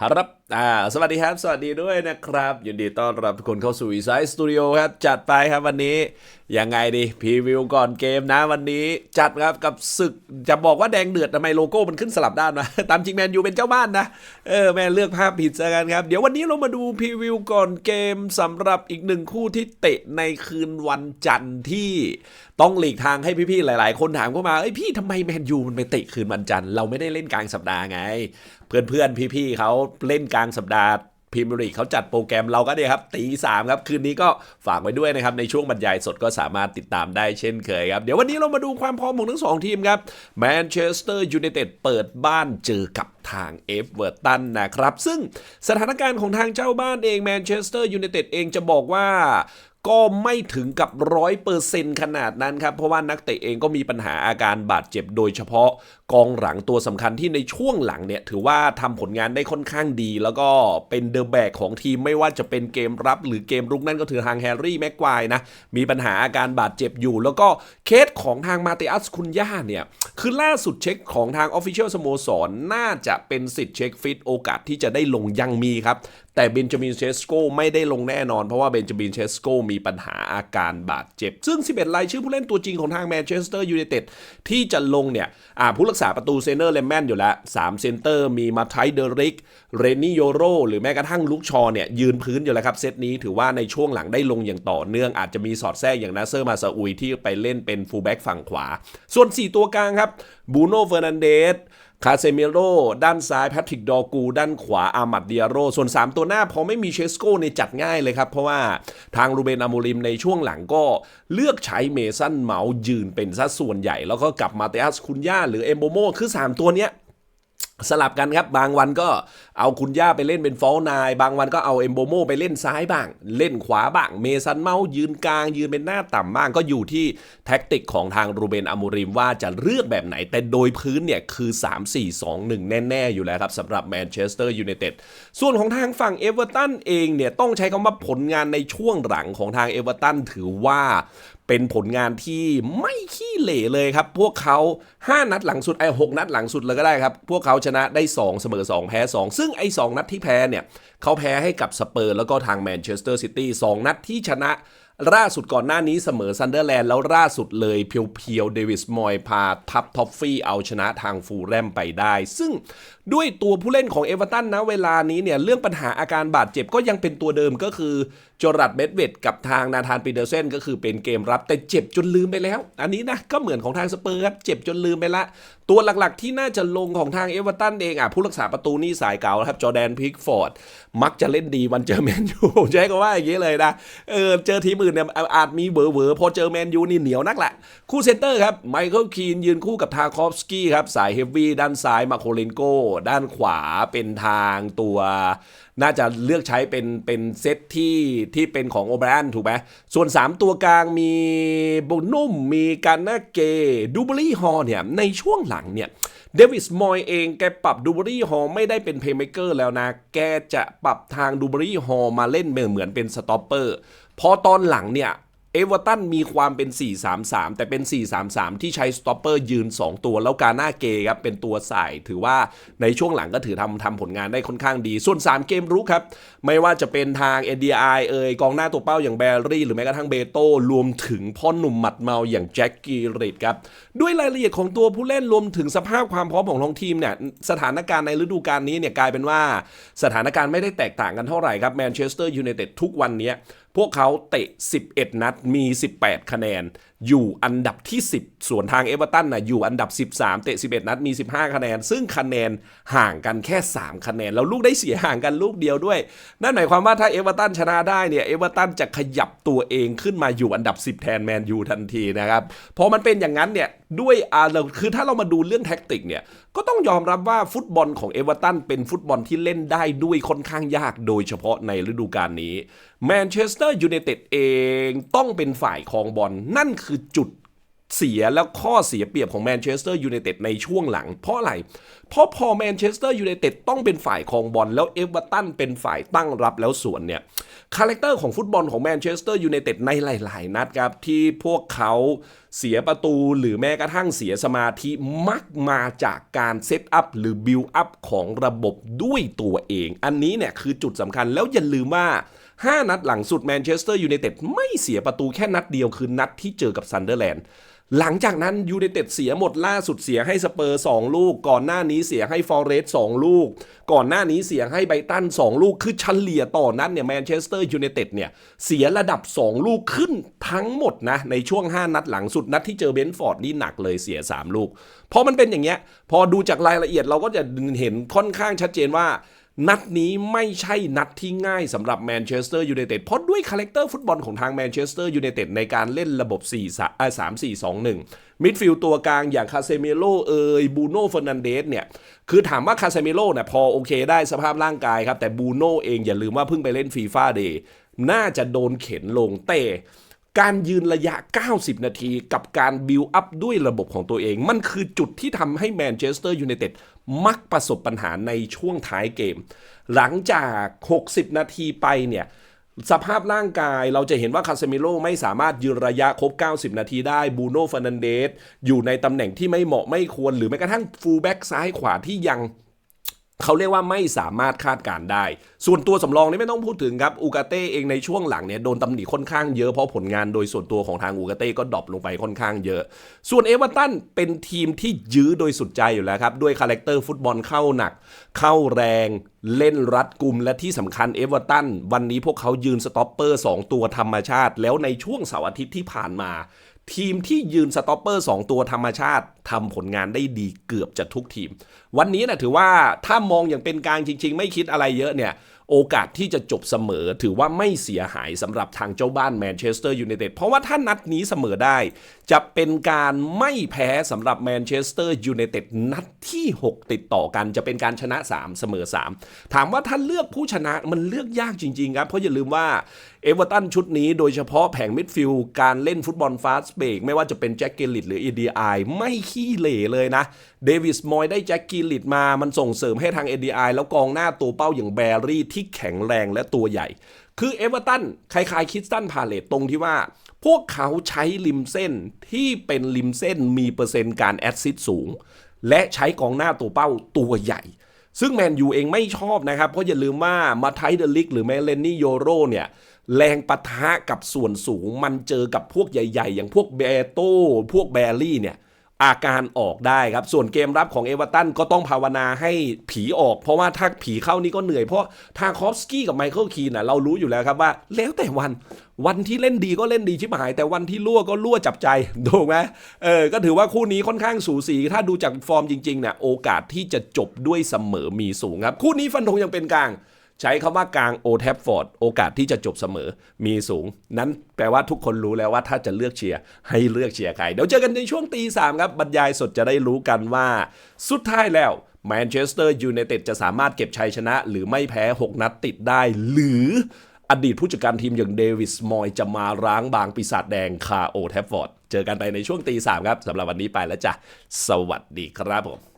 ครับอ่าสวัสดีครับ สวัสดีด้วยนะครับ ยินดีต้อนรับทุกคนเข้าสู่ e s i d e Studio ครับ จัดไปครับวันนี้ ยังไงดีพรีวิวก่อนเกมนะวันนี้จัดครับกับศึกจะบอกว่าแดงเดือดทำไมโลโก้มันขึ้นสลับด้านวะตามจริงแมนยูเป็นเจ้าบ้านนะ เออแมนเลือกภาพผิดซะกันครับ เดี๋ยววันนี้เรามาดูพรีวิวก่อนเกมสำหรับอีกหนึ่งคู่ที่เตะในคืนวันจันทร์ที่ต้องหลีกทางให้พี่ๆหลาย ๆ คนถามเข้ามาเอ้ยพี่ทำไมแมนยูมันไปเตะคืนวันจันทร์เราไม่ได้เล่นกลางสัปดาห์ไง เพื่อนๆพี่ๆเขาเล่นกลางสัปดาห์พรีเมียร์ลีกเขาจัดโปรแกรมเราก็เนี่ยครับตีสามครับ คืนนี้ก็ฝากไว้ด้วยนะครับ ในช่วงบรรยายสดก็สามารถติดตามได้เช่นเคยครับ เดี๋ยววันนี้เรามาดูความพร้อมของทั้งสองทีมครับแมนเชสเตอร์ยูไนเต็ดเปิดบ้านเจอกับทางเอฟเวอร์ตันนะครับ ซึ่งสถานการณ์ของทางเจ้าบ้านเองแมนเชสเตอร์ยูไนเต็ดเองจะบอกว่า ก็ไม่ถึงกับร้อยเปอร์เซ็นขนาดนั้นครับ เพราะว่านักเตะเองก็มีปัญหาอาการบาดเจ็บโดยเฉพาะกองหลังตัวสำคัญที่ในช่วงหลังเนี่ย ถือว่าทำผลงานได้ค่อนข้างดี แล้วก็เป็นเดอะแบกของทีมไม่ว่าจะเป็นเกมรับหรือเกมรุกนั่นก็ถือทางแฮร์รี่แม็กควายนะ มีปัญหาอาการบาดเจ็บอยู่ แล้วก็เคสของทางมาเตอัสคุนย่าเนี่ย คือล่าสุดเช็คของทางออฟฟิเชียลสโมสรน่าจะเป็นสิทธิ์เช็คฟิตโอกาสที่จะได้ลงยังมีครับ แต่เบนจามินเชสโกไม่ได้ลงแน่นอน เพราะว่าเบนจามินเชสโกมีปัญหาอาการบาดเจ็บ ซึ่ง 11 รายชื่อผู้เล่นตัวจริงของทางแมนเชสเตอร์ยูไนเต็ดที่จะลงเนี่ยผู้รักษาประตูเซเนอร์เลมแมนอยู่แล้ว3เซนเตอร์มีมาไทเดริก เรนนี่โยโร หรือแม้กระทั่งลุกชอเนี่ยยืนพื้นอยู่แล้วครับ เซตนี้ถือว่าในช่วงหลังได้ลงอย่างต่อเนื่องอาจจะมีสอดแทรกอย่างนาเซอร์มาซาอุยที่ไปเล่นเป็นฟูลแบ็กฝั่งขวา ส่วน 4 ตัวกลางครับบูโน่เฟอร์นันเดส คาเซมิโรด้านซ้ายแพทริกดอกู ด้านขวาอามัดเดียโร ส่วน 3 ตัวหน้าพอไม่มีเชสโก้ในจัดง่ายเลยครับ เพราะว่าทางรูเบนอามูริมในช่วงหลังก็เลือกใช้เมสันเมาส์ยืนเป็นซะส่วนใหญ่ แล้วก็กลับมาเตอัสคุนย่าหรือเอมโบโมคือ 3 ตัวเนี้ย สลับกันครับ บางวันก็เอาคุณย่าไปเล่นเป็นฟอลนาย บางวันก็เอาเอมโบโมไปเล่นซ้ายบ้าง เล่นขวาบ้าง เมซันเมาส์ยืนกลาง ยืนเป็นหน้าต่ำบ้างก็อยู่ที่แท็กติกของทางรูเบนอามูริมว่าจะเลือกแบบไหน แต่โดยพื้นเนี่ยคือ 3 4 2 1 แน่ ๆ อยู่แล้วครับสำหรับแมนเชสเตอร์ยูไนเต็ดส่วนของทางฝั่งเอเวอร์ตันเองเนี่ยต้องใช้คำว่าผลงานในช่วงหลังของทางเอเวอร์ตันถือว่า เป็นผลงานที่ไม่ขี้เหร่เลยครับ พวกเขา 5 นัดหลังสุดไอ้หนัดหลังสุดเลยก็ได้ครับ พวกเขาชนะได้ 2 เสมอ 2 แพ้ 2 ซึ่งไอ้2นัดที่แพ้เนี่ยเขาแพ้ให้กับสเปอร์แล้วก็ทางแมนเชสเตอร์ซิตี้2นัดที่ชนะ ล่าสุดก่อนหน้านี้เสมอซันเดอร์แลนด์แล้วล่าสุดเลยเพียวๆเดวิสมอยพาทัพท็อฟฟี่เอาชนะทางฟูแรมไปได้ ซึ่งด้วยตัวผู้เล่นของเอเวอร์ตันนะเวลานี้เนี่ย เรื่องปัญหาอาการบาดเจ็บก็ยังเป็นตัวเดิมก็คือจอรัดเบดเวดกับทางนาธานปีเดอร์เซนก็คือเป็นเกมรับแต่เจ็บจนลืมไปแล้ว อันนี้นะก็เหมือนของทางสเปอร์ครับเจ็บจนลืมไปละ ตัวหลักๆ ที่น่าจะลงของทางเอเวอร์ตันเองอะผู้รักษาประตูนี่สายเก่าครับจอแดนพิกฟอร์ดมักจะเล่นดีวันเจอแมนยูใช้คำว่าอย่างนี้เลยนะเออเจอทีมอื่นเนี่ยอาจมีเบอเวอพอเจอแมนยูนี่เหนียวนักแหละ คู่เซนเตอร์ครับไมเคิลคีนยืนคู่กับทาคอฟสกี้ครับ สายเฮฟวี่ด้านซ้ายมาโคเลนโกด้านขวาเป็นทางตัว น่าจะเลือกใช้เป็นเป็นเซตที่ที่เป็นของโอเบรนถูกไหมส่วน 3 ตัวกลางมีบุนุ่มมีการนาเกดูบรี่ฮอเนี่ยในช่วงหลังเนี่ยเดวิสมอยเองแกปรับดูบรี่ฮอไม่ได้เป็นเพย์เมเกอร์แล้วนะ แกจะปรับทางดูบรี่ฮอมาเล่นเหมือนเป็นสต็อปเปอร์ พอตอนหลังเนี่ยเอเวอร์ตันมีความเป็น 4-3-3 แต่เป็น 4-3-3 ที่ใช้สต็อปเปอร์ยืน 2 ตัว แล้วกาหน้าเกครับ เป็นตัวใส่ถือว่าในช่วงหลังก็ถือทำทำผลงานได้ค่อนข้างดี ส่วน 3 เกมรุกครับ ไม่ว่าจะเป็นทาง NDI เอ่ยกองหน้าตัวเป้าอย่างแบรี่ หรือแม้กระทั่งเบโต้รวมถึงพ่อหนุ่มหมัดเมาอย่างแจ็คกี้ริดครับ ด้วยรายละเอียดของตัวผู้เล่นรวมถึงสภาพความพร้อมของท้องทีมเนี่ยสถานการณ์ในฤดูกาลนี้เนี่ยกลายเป็นว่า สถานการณ์ไม่ได้แตกต่างกันเท่าไหร่ครับแมนเชสเตอร์ยูไนเต็ดทุกวันนี้ พวกเขาเตะ 11 นัดมี 18 คะแนน อยู่อันดับที่ 10 ส่วนทางเอเวอร์ตันนะอยู่อันดับ 13 เตะ 11 นัดมี 15 คะแนน ซึ่งคะแนนห่างกันแค่ 3 คะแนน แล้วลูกได้เสียห่างกันลูกเดียวด้วย นั่นหมายความว่าถ้าเอเวอร์ตันชนะได้เนี่ยเอเวอร์ตันจะขยับตัวเองขึ้นมาอยู่อันดับ 10 แทนแมนยูทันทีนะครับพอมันเป็นอย่างนั้นเนี่ยด้วยอ่าคือถ้าเรามาดูเรื่องแท็กติกเนี่ย ก็ต้องยอมรับว่าฟุตบอลของเอเวอร์ตันเป็นฟุตบอลที่เล่นได้ด้วยค่อนข้างยากโดยเฉพาะในฤดูกาลนี้แมนเชสเตอร์ยูไนเต็ดเองต้องเป็นฝ่ายครองบอลนั่นคือจุด เสียแล้วข้อเสียเปรียบของแมนเชสเตอร์ยูไนเต็ดในช่วงหลัง เพราะอะไร เพราะพอแมนเชสเตอร์ยูไนเต็ดต้องเป็นฝ่ายครองบอลแล้วเอเวอร์ตันเป็นฝ่ายตั้งรับแล้วสวนเนี่ยคาแรคเตอร์ของฟุตบอลของแมนเชสเตอร์ยูไนเต็ดในหลาย ๆ นัดครับ ที่พวกเขาเสียประตูหรือแม้กระทั่งเสียสมาธิมักมาจากการเซตอัพหรือบิลอัพของระบบด้วยตัวเอง อันนี้เนี่ยคือจุดสำคัญแล้วอย่าลืมว่า5 นัดหลังสุดแมนเชสเตอร์ยูไนเต็ดไม่เสียประตูแค่นัดเดียวคือนัดที่เจอกับซันเดอร์แลนด์ หลังจากนั้นยูไนเต็ดเสียหมดล่าสุดเสียให้สเปอร์สองลูก ก่อนหน้านี้เสียให้ฟอร์เรสสองลูก ก่อนหน้านี้เสียให้ไบตันสองลูก คือเฉลี่ยต่อนัดเนี่ยแมนเชสเตอร์ยูไนเต็ดเนี่ยเสียระดับ 2 ลูกขึ้นทั้งหมดนะ ในช่วง 5 นัดหลังสุดนัดที่เจอเบนฟอร์ดนี่หนักเลยเสีย 3 ลูก พอมันเป็นอย่างเงี้ยพอดูจากรายละเอียดเราก็จะเห็นค่อนข้างชัดเจนว่า นัดนี้ไม่ใช่นัดที่ง่ายสำหรับแมนเชสเตอร์ยูไนเต็ดเพราะด้วยคาแรคเตอร์ฟุตบอลของทางแมนเชสเตอร์ยูไนเต็ดในการเล่นระบบ 4 3 4 2 1 มิดฟิลด์ตัวกลางอย่างคาเซเมโลเอยบูโน่เฟอร์นันเดสเนี่ย คือถามว่าคาเซเมโลเนี่ยพอโอเคได้สภาพร่างกายครับ แต่บูโน่เองอย่าลืมว่าเพิ่งไปเล่นฟีฟ่าเดย์น่าจะโดนเข็นลงเตะ การยืนระยะ 90 นาที กับการบิลอัพด้วยระบบของตัวเอง มันคือจุดที่ทำให้แมนเชสเตอร์ยูไนเต็ดมักประสบปัญหาในช่วงท้ายเกม หลังจาก 60 นาทีไปเนี่ยสภาพร่างกายเราจะเห็นว่าคาเซมิโลไม่สามารถยืนระยะครบ 90 นาทีได้บูโน่ฟ r นันเดสอยู่ในตำแหน่งที่ไม่เหมาะไม่ควร หรือแม้กระทั่งฟูลแบ็กซ้ายขวาที่ยัง เขาเรียกว่าไม่สามารถคาดการได้ ส่วนตัวสำรองนี่ไม่ต้องพูดถึงครับ อูกาเต้เองในช่วงหลังเนี่ยโดนตำหนิค่อนข้างเยอะเพราะผลงานโดยส่วนตัวของทางอูกาเต้ก็ดรอปลงไปค่อนข้างเยอะ ส่วนเอเวอร์ตันเป็นทีมที่ยื้อโดยสุดใจอยู่แล้วครับ ด้วยคาแรคเตอร์ฟุตบอลเข้าหนัก เข้าแรงเล่นรัดกุมและที่สำคัญเอเวอร์ตันวันนี้พวกเขายืนสต็อปเปอร์ 2 ตัวธรรมชาติ แล้วในช่วงเสาร์อาทิตย์ที่ผ่านมา ทีมที่ยืนสต็อปเปอร์2ตัวธรรมชาติทำผลงานได้ดีเกือบจะทุกทีม วันนี้นะถือว่าถ้ามองอย่างเป็นกลางจริง ๆ ไม่คิดอะไรเยอะเนี่ย โอกาสที่จะจบเสมอถือว่าไม่เสียหายสำหรับทางเจ้าบ้านแมนเชสเตอร์ยูไนเต็ดเพราะว่าถ้านัดนี้เสมอได้ จะเป็นการไม่แพ้สำหรับแมนเชสเตอร์ยูไนเต็ดนัดที่ 6 ติดต่อกันจะเป็นการชนะ 3 เสมอ 3 ถามว่าถ้าเลือกผู้ชนะมันเลือกยากจริง ๆ ครับเพราะอย่าลืมว่า เอเวอร์ตันชุดนี้โดยเฉพาะแผงมิดฟิลด์การเล่นฟุตบอลฟาสต์เบรกไม่ว่าจะเป็นแจ็คเกลิตหรือ EDI ไอไม่ขี้เหร่เลยนะ เดวิสมอยได้แจ็คกิลิตมามันส่งเสริมให้ทาง EDI แล้วกองหน้าตัวเป้าอย่างแบรี่ที่แข็งแรงและตัวใหญ่ คือเอเวอร์ตันคล้ายๆคิสตันพาเลตตรงที่ว่า พวกเขาใช้ริมเส้นที่เป็นริมเส้นมีเปอร์เซ็นต์การแอดซิสสูง และใช้กองหน้าตัวเป้าตัวใหญ่ซึ่งแมนยูเองไม่ชอบนะครับ เพราะอย่าลืมว่ามาไทเดลิกหรือแมเลนนี่โยโรเนี่ย แรงปะทะกับส่วนสูง มันเจอกับพวกใหญ่ ๆ อย่างพวกเบโต้พวกแบรี่เนี่ยอาการออกได้ครับ ส่วนเกมรับของเอเวอร์ตันก็ต้องภาวนาให้ผีออก เพราะว่าถ้าผีเข้านี่ก็เหนื่อยเพราะทาคอฟสกี้กับไมเคิลคีนนะเรารู้อยู่แล้วครับว่า แล้วแต่วันวันที่เล่นดีก็เล่นดีชิบหาย แต่วันที่รั่วก็รั่วจับใจถูกไหมเออก็ถือว่าคู่นี้ค่อนข้างสูสี ถ้าดูจากฟอร์มจริงๆเนี่ยโอกาสที่จะจบด้วยเสมอมีสูงครับ คู่นี้ฟันธงยังเป็นกลาง ใช้คำว่ากลางโอแทฟฟอร์ดโอกาสที่จะจบเสมอมีสูง นั้นแปลว่าทุกคนรู้แล้วว่าถ้าจะเลือกเชียร์ให้เลือกเชียร์ใคร เดี๋ยวเจอกันในช่วงตีสามครับบรรยายสดจะได้รู้กันว่าสุดท้ายแล้วแมนเชสเตอร์ยูไนเต็ดจะสามารถเก็บชัยชนะ หรือไม่แพ้ 6 นัดติดได้ หรืออดีตผู้จัดการทีมอย่างเดวิสมอยจะมาร้างบางปีศาจแดงคาโอแทฟฟอร์ด เจอกันไปในช่วงตีสามครับสำหรับวันนี้ไปแล้วจ้ะ สวัสดีครับผม